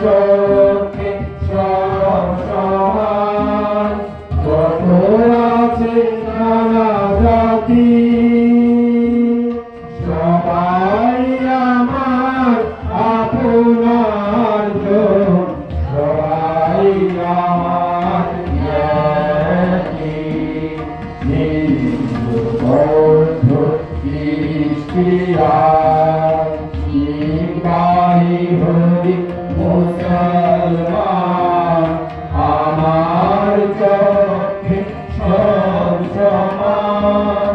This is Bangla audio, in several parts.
চোখে সব সমান। কত আছে নানা জাতি। সবাই আমার আপনার জন সবাই আমার খ্রিস্টিয়ান সিপাহী হরি মুসলমান আমার চোখে সব সমান।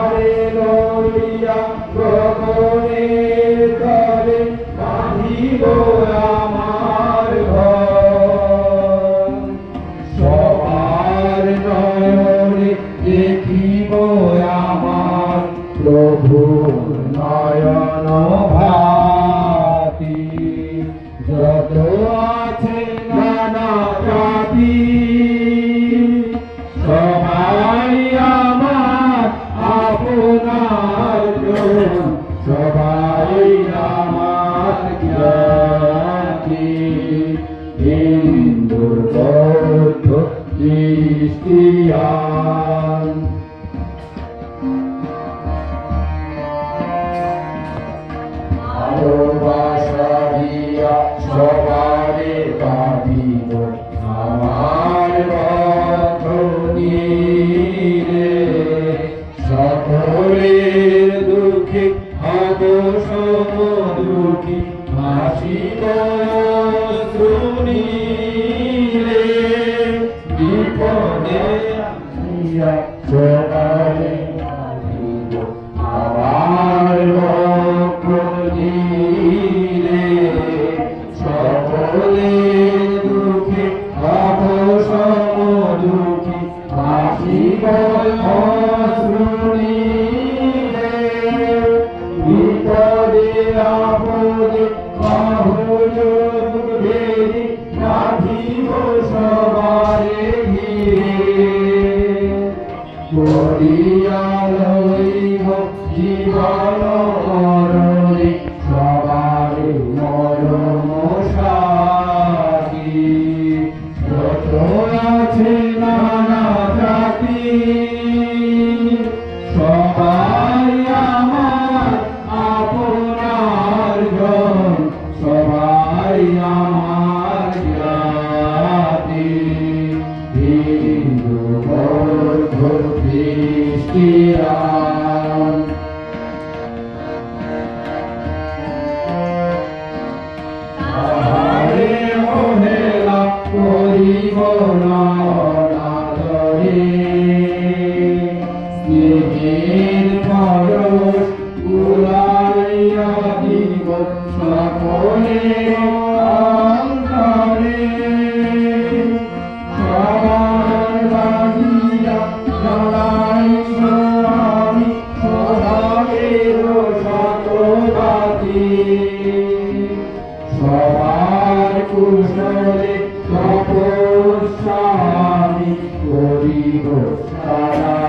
খ্রিস্টিয়ান হিন্দু বৌদ্ধ খ্রিস্টিয়ান ভালোবাসা দিয়া সবারে দুঃখে হাসিব শ্রুনি রে বিপদে বাঁধিব আমার লক্ষ দিলে সকলে দুঃখে অপ দুঃখী হাসিব অশ্রুণীলে বিপদে, আপদে জীবন মরণে খ্রিস্টিয়ান সবার কুশলে তপস্বামী করিব সারা